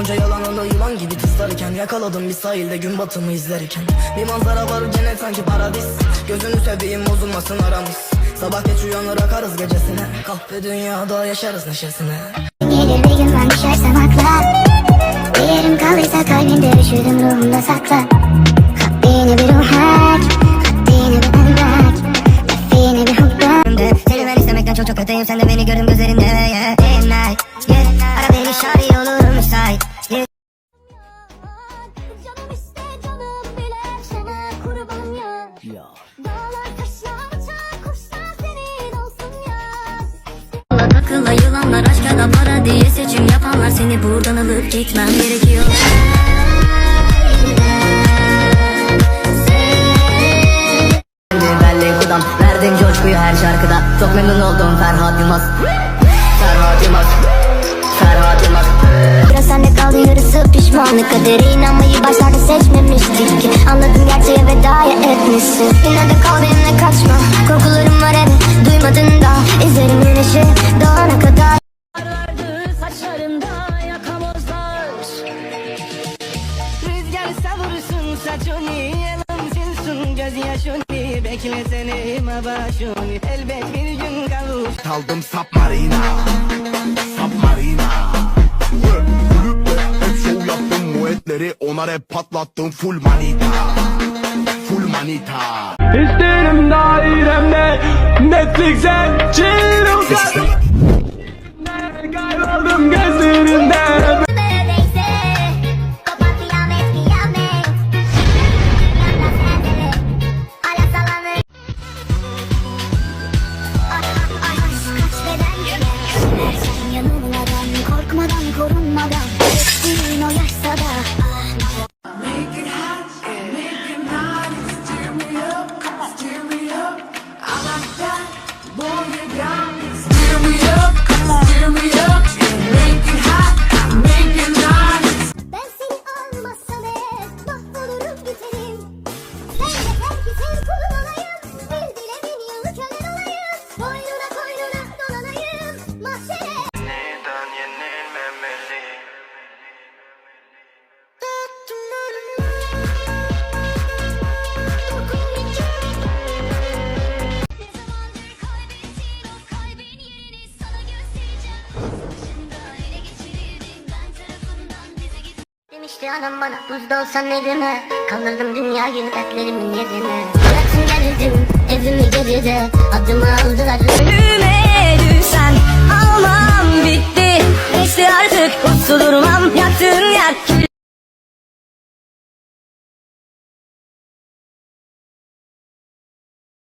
Onca yalanında yılan gibi tızlarken Yakaladım bir sahilde gün batımı izlerken. Bir manzara var cennet sanki paradis. Gözünü seveyim bozulmasın aramız. Sabah geç uyanır akarız gecesine. Kahve dünyada yaşarız neşesine. Gelir bir gün ben düşersem akla Bir yerim kalırsa kalbinde üşüdüm ruhumda sakla. Haddini bir ruh hack Haddini bir emlak Nefini bir hukuk önümde Seni ben istemekten çok çok öteyim Sen de beni gördün gözlerinde yeah. Day night Seni buradan alıp gitmem gerekiyor. Belli kudam verdim coşkuyu her şarkıda. Çok memnun oldum Ferhat Yılmaz. Ferhat Yılmaz. Ferhat Yılmaz. Biraz sende kaldı yarısı pişmanlık. Kadere inanmayı başlarda seçmemiştik ki. Anladım gerçeğe vedaya etmişsin. Yine de kal benimle kaçma. Korkularım var hep duymadın da İzlerim güneşi saçını Yanım silsin gözyaşını Beklesene başını Elbet bir gün kavuş Kaldım submarina Submarina hep şov yaptım muetleri hep patlattım. Full manita Full manita. İsterim dairemde Netflix'e chill Come on, my God. Demişti anam bana buzda olsan ne güne Kalırdım dünya gibi dertlerimin yerine. Bıraktım gelirdim evimi geride Adımı aldılar önüme